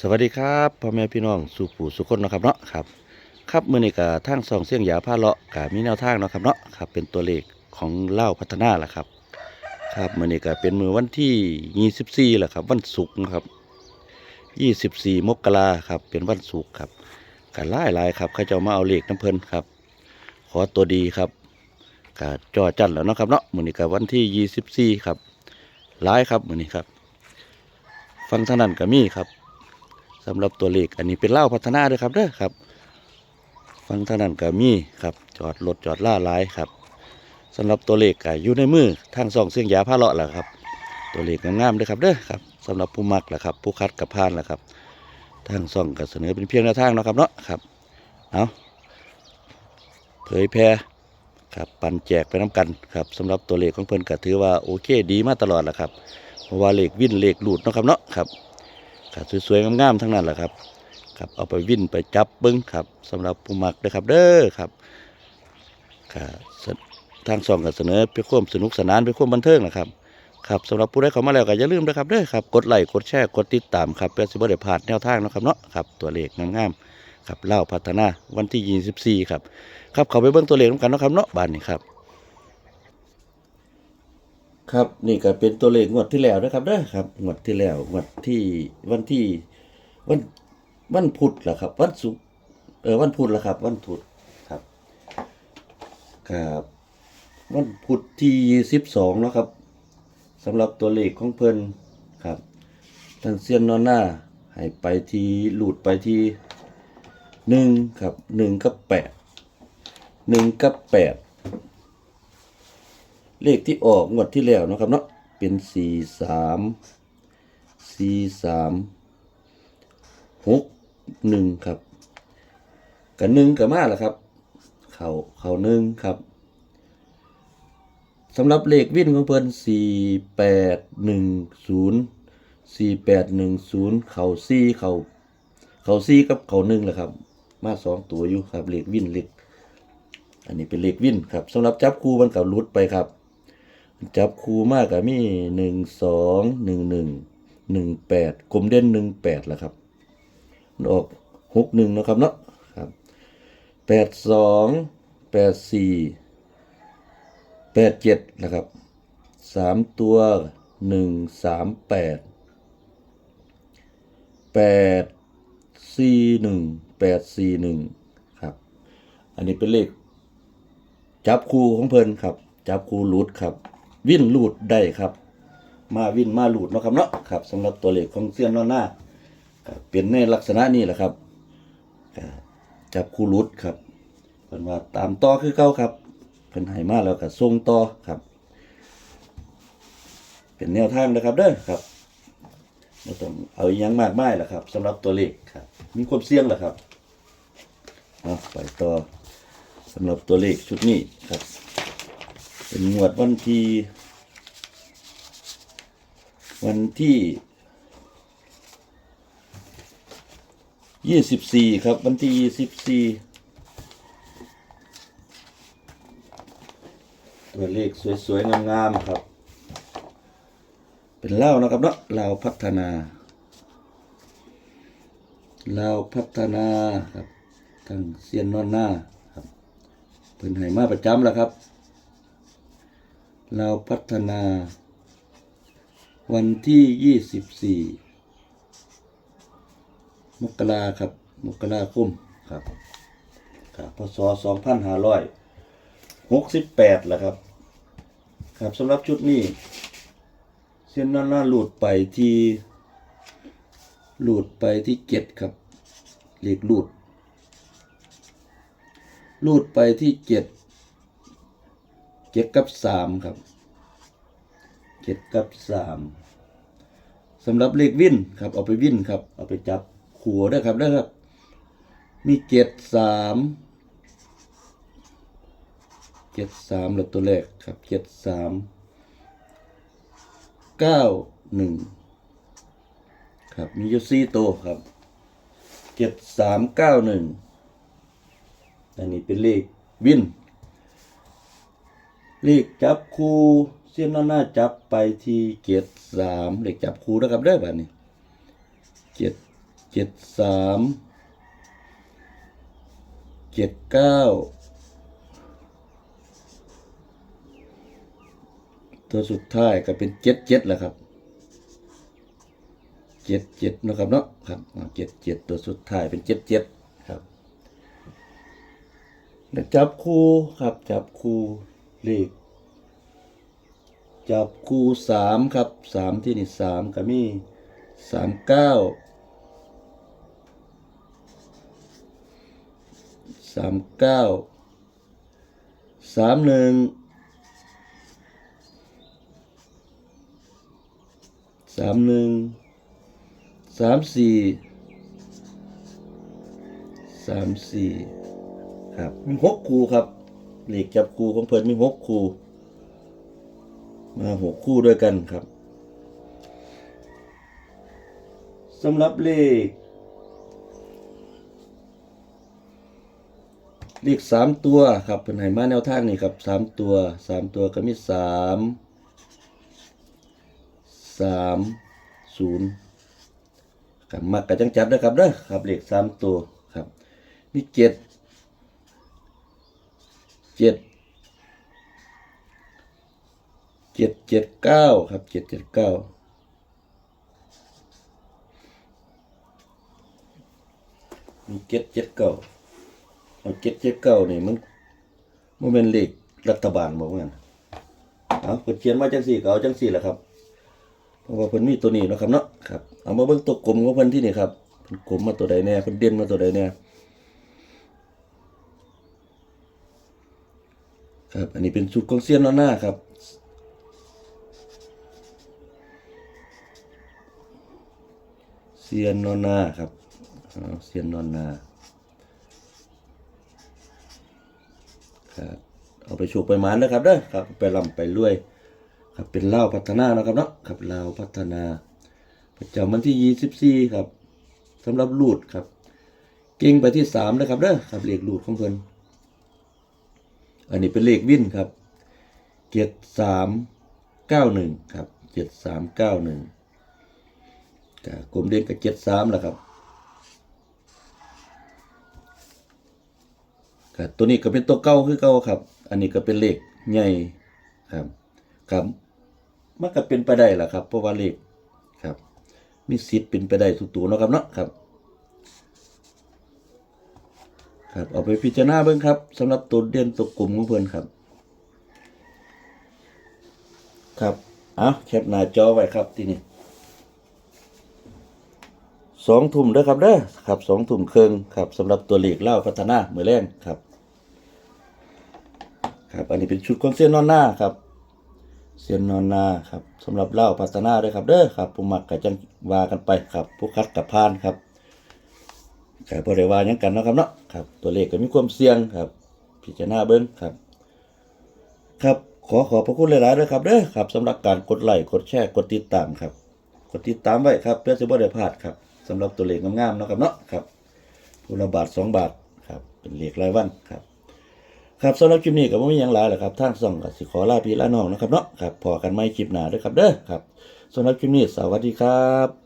สวัสดีครับพ่อแม่พี่น้องสู่ปู่สุคนนะครับเนาะครับครับมื้อนี้ก็ทางสองเสียงหยาผ้าเลาะก็มีแนวทางเนาะครับเนาะครับเป็นตัวเลขของเล่าพัฒนาละครับครับมื้อนี้ก็เป็นมือวันที่24แหละครับ วันศุกร์นะครับ24มกราครับเป็นวันศุกร์ครับก็หลายหลายครับเขาเจ้ามาเอาเลขน้ำเพิ่นครับ ขอตัวดีครับก็จอจันแล้วเนาะครับเนาะมื้อนี้ก็วันที่24ครับหลายครับมือนี้ครับ ฟังทางนั้นก็มีครับ สำหรับตัวเลขอันนี้เป็นเล่าพัฒนาด้วยครับเด้อครับ ฟังท่านั้นก็มีครับจอดรถจอดล่าหลายครับสำหรับตัวเลขก็อยู่ในมือทางสองเสียงยาผ้าเลาะแหละครับ ตัวเลขงามๆด้วยครับเด้อครับสำหรับผู้มักแหละครับ ผู้คัดกับพานแหละครับทางซองก็เสนอเป็นเพียงแนวทางเนาะครับเนาะครับเอาเผยแพร่ครับปันแจกไปน้ำกันครับสำหรับตัวเลขของเพิ่นก็ถือว่าโอเคดีมาตลอดแหละครับเพราะว่าเลขวิ่นเลขหลุดเนาะครับเนาะครับ ครับสวยๆงามๆทั้งนั้นแหละครับครับเอาไปวิ่นไปจับเบิ้งครับสำหรับผู้มักเด้ครับเด้อครับครับทางสองก็เสนอเพื่อความสนุกสนานเพื่อความบันเทิงนะครับครับสำหรับผู้ได้เข้ามาแล้วก็อย่าลืมนะครับเด้อครับกดไลค์กดแชร์กดติดตามครับเพื่อสิบ่ได้พลาดแนวทางเนาะครับเนาะครับตัวเลขงามๆครับเล่าพัฒนาวันที่ 24 ครับ ครับเขาไปเบิ้งตัวเลขนำกันเนาะครับเนาะบ้านนี้ครับ ครับนี่ก็เป็นตัวเลขงวดที่แล้วนะครับเด้อครับงวดที่แล้วงวดที่วันที่วันวันพุธเหรอครับ วันศุกร์เออวันพุธเหรอครับ วันพุธครับครับวันพุธที่สิบสองนาะครับสำหรับตัวเลขของเพิ่นครับทางเซียนนอนหน้าให้ไปทีหลุดไปทีหนึ่งครับหนึ่งกับแปดหนึ่งกับแปด เลขที่ออกงวดที่แล้วนะครับเนาะเป็นสี่สามสี่สามหกหนึ่งครับกับหนึ่งกับมาแล้วครับ เขาเขาหนึ่งครับสำหรับเลขวิ่นของเพิ่นสี่แปดหนึ่งศูนย์สี่แปดหนึ่งศูนย์เขาซี่เขาเขาซี่กับเขาหนึ่งแหละครับ มาสองตัวอยู่ครับเลขวิ่นเลขอันนี้เป็นเลขวิ่นครับสำหรับจับคู่มันกับลุดไปครับ จับคูมากกับมีหนึ่งสองหนึ่งหนึ่งหนึ่งแปดกลมเด่นหนึ่งแปดแล้วครับมันออกหกหนึ่งนะครับเนาะครับแปดสองแปดสี่แปดเจ็ดนะครับสามตัวหนึ่งสามแปดแปดสี่หนึ่งแปดสี่หนึ่งครับ อันนี้เป็นเลขจับคูของเพลินครับ จับคูหลุดครับ วิ่นลุดได้ครับ มาวิ่นมาลุดเนาะครับเนาะครับสำหรับตัวเลขของเซียนนอนหน้าเป็นในลักษณะนี้แหละครับจับคูหลุดครับเพิ่นว่าตามต่อคือเก่าครับเพิ่นให้มาแล้วก็ส่งต่อครับ เป็นแนวทางนะครับเด้อครับไม่ต้องเอายังมากมายแหละครับสำหรับตัวเลขครับ มีความเสี่ยงแหละครับเอาไปต่อสำหรับตัวเลขชุดนี้ครับ เป็นงวดวันที่วันที่ยี่สิบสี่ครับ วันที่ยี่สิบสี่ตัวเลขสวย ๆ งาม ๆ ครับ เป็นเล่านะครับเนาะเล่าพัฒนาเล่าพัฒนาครับทางเซียนนอนหน้าครับเพิ่นให้มาประจำแล้วครับ เราพัฒนา วันที่ยี่สิบี่มกราครับ มกราคมครับครับพศสองพันห้าร้อยหกสิบแปดแล้วครับ ครับสำหรับชุดนี้ เส้นนั้นน่าหลุดไปที่หลุดไปที่เจ็ดครับเหลขหลุดลูดไปที่เจ็ด เจ็ดกับสามครับเจ็ดกับสามสำหรับเลขวินครับ เอาไปวินครับ เอาไปจับขัวได้ครับได้ครับ มีเจ็ดสามเจ็ดสามแล้วตัวแรกครับเจ็ดสามเก้าหนึ่งครับมีอยู่สี่ตัวครับเจ็ดสามเก้าหนึ่งอันนี้เป็นเลขวิน เลขจับคู่เส้นหน้าจับไปที่เกียรสามเลขจับคู่นะครับได้อบัดนี้เจ็ดเจ็ดสามเจ็ดเก้าตัวสุดท้ายก็เป็นเจ็ดเจ็ดแหละครับเจ็ดเจ็ดนะครับเนาะครับเจ็ดเจ็ดตัวสุดท้ายเป็นเจ็ดเจ็ดครับแล้วจับคู่ครับจับคู่ เลขจับคู่สามครับสามที่นี่สามก็มีสามเก้าสามเก้าสามหนึ่งสามหนึ่งสามสี่สามสี่ครับหกคู่ครับ เหลขจับคู่ของเพิ่นมีหกคู่ มาหกคู่ด้วยกันครับสำหรับเลข เลขสามตัวครับเป็นไหมาแนวทางนี่ครับสามตัวสามตัวก็มีสามสามศูนย์ครับมักกะจังจัดนะครับเด้อครับเลขสามตัวครับ มีเจ็ด เจ็ดเจ็ดเจ็ดเก้าครับเจ็ดเจ็ดเก้ามีเจ็ดเจ็ดเก้าเอาเจ็ดเจ็ดเก้านี่มันมันเป็นเลขรัฐบาลบอกงั้นเอาเพิ่นเขียนมาจังสี่ก็เอาจังสี่แหละครับเพราะว่าเพิ่นมีตัวนี้เนาะครับเนาะครับเอามาเบิ่งตัวกลมของเพิ่นที่นี่ครับเพิ่นกลมมาตัวใดแน่เพิ่นเด่นมาตัวใดแน่ ครับ อันนี้เป็นสูตรของเซียนล้านหน้าครับเซียนนอนนาครับเซียนนอนนาครับเอาไปโชคไปหมานนะครับเด้อครับ ไปลำไปรวย ครับเป็นเล่าพัฒนานะครับเนาะครับเล่าพัฒนา ประจำวันที่ยี่สิบสี่ครับสำหรับลูดครับ เก่งไปที่สามนะครับเด้อครับเลขลูดของเพิ่น อันนี้เป็นเลขวินครับเจ็ดสามเก้าหนึ่งครับเจ็ดสามเก้าหนึ่งกลมเด่นกับเจ็ดสามแหละครับก็ตัวนี้ก็เป็นตัวเก้าคือเก้าครับ อันนี้ก็เป็นเลขใหญ่ครับครับมันก็เป็นไปได้แหละครับ เพราะว่าเลขครับ มีสิทธิ์เป็นไปได้ทุกตัวเนาะครับเนาะครับ ครับเอาไปพิจารณาเบิ่งครับสำหรับตัวเด่นตัวกลุ่มของเพื่อนครับ ครับเอาแคปหน้าจอไว้ครับที่นี่สองทุ่มเด้อครับเด้อครับสองทุ่มครึ่งครับสำหรับตัวเลขเล่าพัฒนาเมื่อแรงครับ ครับ อันนี้เป็นชุดของเสียนนอนหน้าครับเสียนนอนหน้าครับสำหรับเล่าพัฒนาเด้อครับเด้อครับผู้มักกับจังวากันไปครับผู้คัดกับพานครับ ครับบ่ได้ว่าหยังกันเนาะครับเนาะครับ ตัวเลขก็มีความเสี่ยงครับ พิจารณาเบิ่งครับ ครับขอขอบพระคุณหลายๆด้วยครับเด้อครับสำหรับการกดไลค์กดแชร์กดติดตามครับ กดติดตามไว้ครับเพื่อจะบ่ได้พลาดครับสำหรับตัวเลขงามๆเนาะครับเนาะครับผู้ละบาทสองบาทครับเป็นเลขรายวันครับ ครับสำหรับคลิปนี้ก็บ่มีหยังหลายแหละครับทางส่องก็สิขอลาพี่ลาน้องนะครับเนาะครับพอกันใหม่คลิปหน้าเด้วยครับเด้อครับสำหรับคลิปนี้สวัสดีครับ